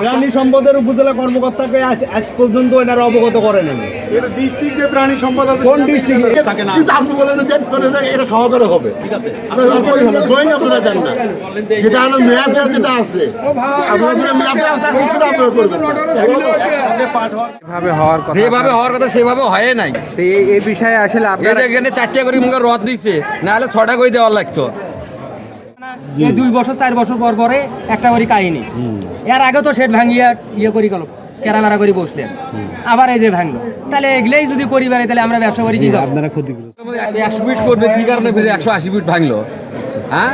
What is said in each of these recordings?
প্রাণী সম্পদের উপজেলা কর্মকর্তাকে আজ আজ পর্যন্ত এনারা অবগত করেন। ডিস্ট্রিক্ট যে প্রাণী সম্পদ আছে কোন সেটা ডিস্ট্রিক্টে কিন্তু আপনি বলেন যে এটা সহকারে হবে। ড্রয়িং আপনারা দেন না। যেটা হলো ম্যাপে যেটা আছে। ম্যাপে আছে সেটা আপনারা করবেন হওয়ার কথা যেভাবে হওয়ার কথা সেভাবে হয় নাই। তো এই- বিষয়ে আসলে আপনারা এখানে চারটে করে মুখে রদ দিছে নাহলে ছটা করে দেওয়ার লাগতো। এই দুই বছর চার বছর পর পরে একটা করে কাহিনী। এর আগে তো সেট ভাঙিয়া ইয়ে করি গেল কেরামেরা করে বসলেন। আবার এই যে ভাঙলো তাহলে এগুলোই যদি করি তাহলে আমরা ব্যবসা করি কি আপনারা করব? একশো ফিট করবে কি কারণে একশো আশি ফিট ভাঙলো। হ্যাঁ?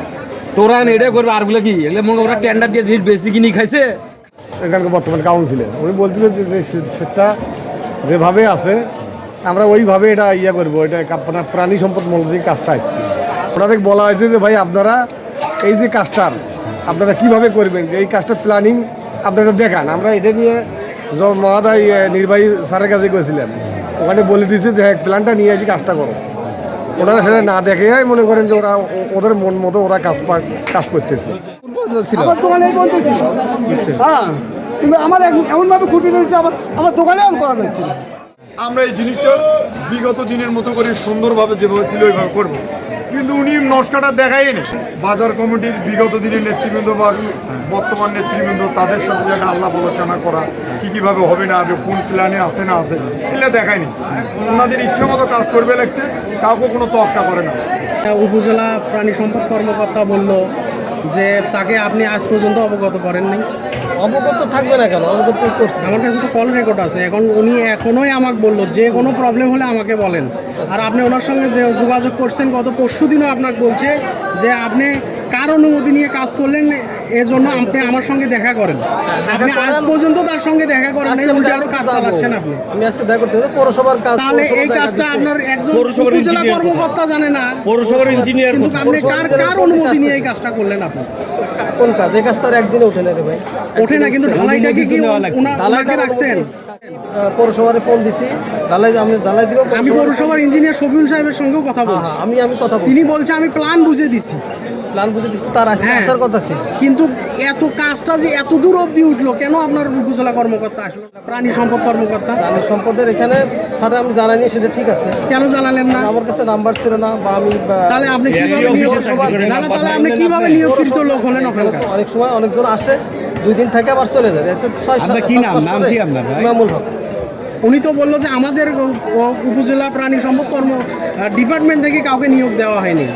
তোরা এটা করবে আরগুলো কি? এগুলো মনে ওরা টেন্ডার দিয়ে জিনিস বেশি কিনি খাইছে। এখানকার বর্তমান কাউন্সিলর উনি বলছিলেন যে সেটা যেভাবে আছে আমরা ওইভাবে এটা ইয়ে করব। এটা আপনার প্রাণী সম্পদ মন্ত্রীর কাজটা হচ্ছে ওনাদের বলা হয়েছে যে ভাই আপনারা এই যে কাজটার আপনারা কীভাবে করবেন? যে এই কাজটার প্ল্যানিং আপনারা দেখান। আমরা এটা নিয়ে মহাদয় নির্বাহী স্যারের কাছে গেছিলেন ওখানে বলে দিয়েছে যে হ্যাঁ প্ল্যানটা নিয়ে এসে কাজটা করো। ওনারা সেটা না দেখে মনে করেন যে ওরা ওদের মন মতো ওরা কাজ কাজ করতেছে। আমার দোকানে ছিল হ্যাঁ কিন্তু আমার এমনভাবে খুঁটি রয়েছে আমার আমার দোকানে করা যাচ্ছে না। আমরা এই জিনিসটা বিগত দিনের মতো করে সুন্দরভাবে যেভাবে ছিল ওইভাবে করব। কিন্তু উনি নস্কাটা দেখাই নি বাজার কমিটির বিগত দিনের নেতৃবৃন্দ বা বর্তমান নেতৃবৃন্দ, তাদের সাথে যে একটা আল্লাহ আলোচনা করা, কি কীভাবে হবে না হবে, কোন প্ল্যানে আছে না আছে এগুলো দেখায়নি ওনাদের ইচ্ছে মতো কাজ করবে লাগছে, কাউকে কোনো তক্কা করে না। উপজেলা প্রাণী সম্পদ কর্মকর্তা বলল যে, তাকে আপনি আজ পর্যন্ত অবগত করেননি। অবগত থাকবে না কেন? অবগত করছে? আমার কাছে তো কল রেকর্ড আছে। এখন উনি এখনোই আমাকে বলল যে কোনো প্রবলেম হলে আমাকে বলেন। আর আপনি ওনার সঙ্গে যোগাযোগ করছেন গত পরশু দিনও আপনাকে বলছে যে আপনি কার অনুমতি নিয়ে কাজ করলেন এজন্য আপনি আমার সঙ্গে দেখা করেন। আপনি আজ পর্যন্ত তার সঙ্গে দেখা করেন নাই উল্টে আরও কাজ চালাচ্ছেন আপনি। আমি আজকে দেখা করতে হবে পৌরসভার কাজ তাহলে এই কাজটা আপনার একজন উপজেলা কর্মকর্তা জানে না পৌরসভার ইঞ্জিনিয়ার কিন্তু আপনি কার কার অনুমতি নিয়ে এই কাজটা করলেন আপনি। কোন কাজ? এই কাজটা একদিনে ওঠে না রে ভাই। ওঠে না কিন্তু ঢালাইটা কি ওনাকে রাখছেন? পৌরসভারে ফোন দিছি। ঢালাই আমি ঢালাই দিব আমি পৌরসভার ইঞ্জিনিয়ার শফিউল সাহেবের সঙ্গেও কথা হ্যাঁ, বলছি। হ্যাঁ, আমি আমি কথা তিনি বলছে। আমি প্ল্যান বুঝে দিছি। প্ল্যান বুঝে দিচ্ছি তার আসতে হ্যাঁ। আসার কথা ছিল। কিন্তু এত কাজটা যে এত দূর অবধি উঠল কেন আপনার উপজেলা কর্মকর্তা আসলো? প্রাণী সম্পদ কর্মকর্তা? প্রাণী সম্পদের এখানে স্যার আমি জানাইনি সেটা ঠিক আছে। কেন জানালেন না? আমার কাছে নাম্বার ছিল না বা আমি তাহলে আপনি কীভাবে নিয়োগ তাহলে আপনি কীভাবে নিয়োগকৃত লোক হলেন অনেক সময় অনেকজন আসে। দুই দিন থেকে আবার চলে আপনার কি নাম? নাম কি আপনার? ইমামুল হক উনি তো বলল যে আমাদের উপজেলা প্রাণী সম্পদ কর্ম ডিপার্টমেন্ট থেকে কাউকে নিয়োগ দেওয়া হয়নি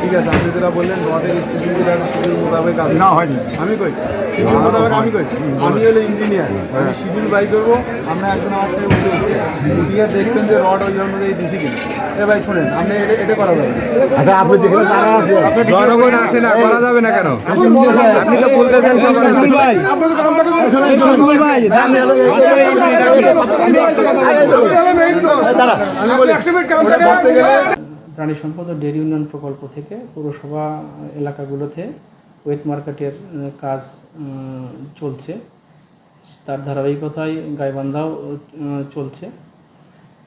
ঠিক আছে আপনি যেটা বললেন রডের শিডিউল মোতাবেক না হয়নি আমি কই শিডিউল মোতাবেক আমি কই আমি হলো ইঞ্জিনিয়ার আমি শিডিউল বাই করব আমরা একজন আমার থেকে উঠে উঠে উঠিয়ে দেখবেন যে রড ওই অনুযায়ী দিছি কিনা এ ভাই শোনেন আপনি এটা এটা করা যাবে আচ্ছা আপনি যেখানে তারা আছে জনগণ আছে না করা যাবে না কেন আপনি তো বলতেছেন শফিকুল ভাই শফিকুল ভাই প্রাণী সম্পদ ও ডেয়ারি উন্নয়ন প্রকল্প থেকে পৌরসভা এলাকাগুলোতে ওয়েট মার্কেটের কাজ চলছে। তার ধারাবাহিকতায় গাইবান্ধাও চলছে।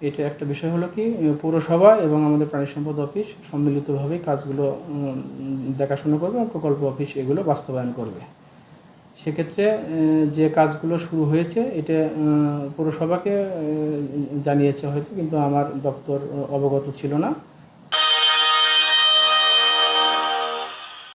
এটা একটা বিষয় হলো কি পৌরসভা এবং আমাদের প্রাণী সম্পদ অফিস সম্মিলিতভাবে কাজগুলো দেখাশোনা করবে এবং প্রকল্প অফিস এগুলো বাস্তবায়ন করবে। সেক্ষেত্রে যে কাজগুলো শুরু হয়েছে, এটা পৌরসভাকে জানিয়েছে হয়তো, কিন্তু আমার দপ্তর অবগত ছিল না।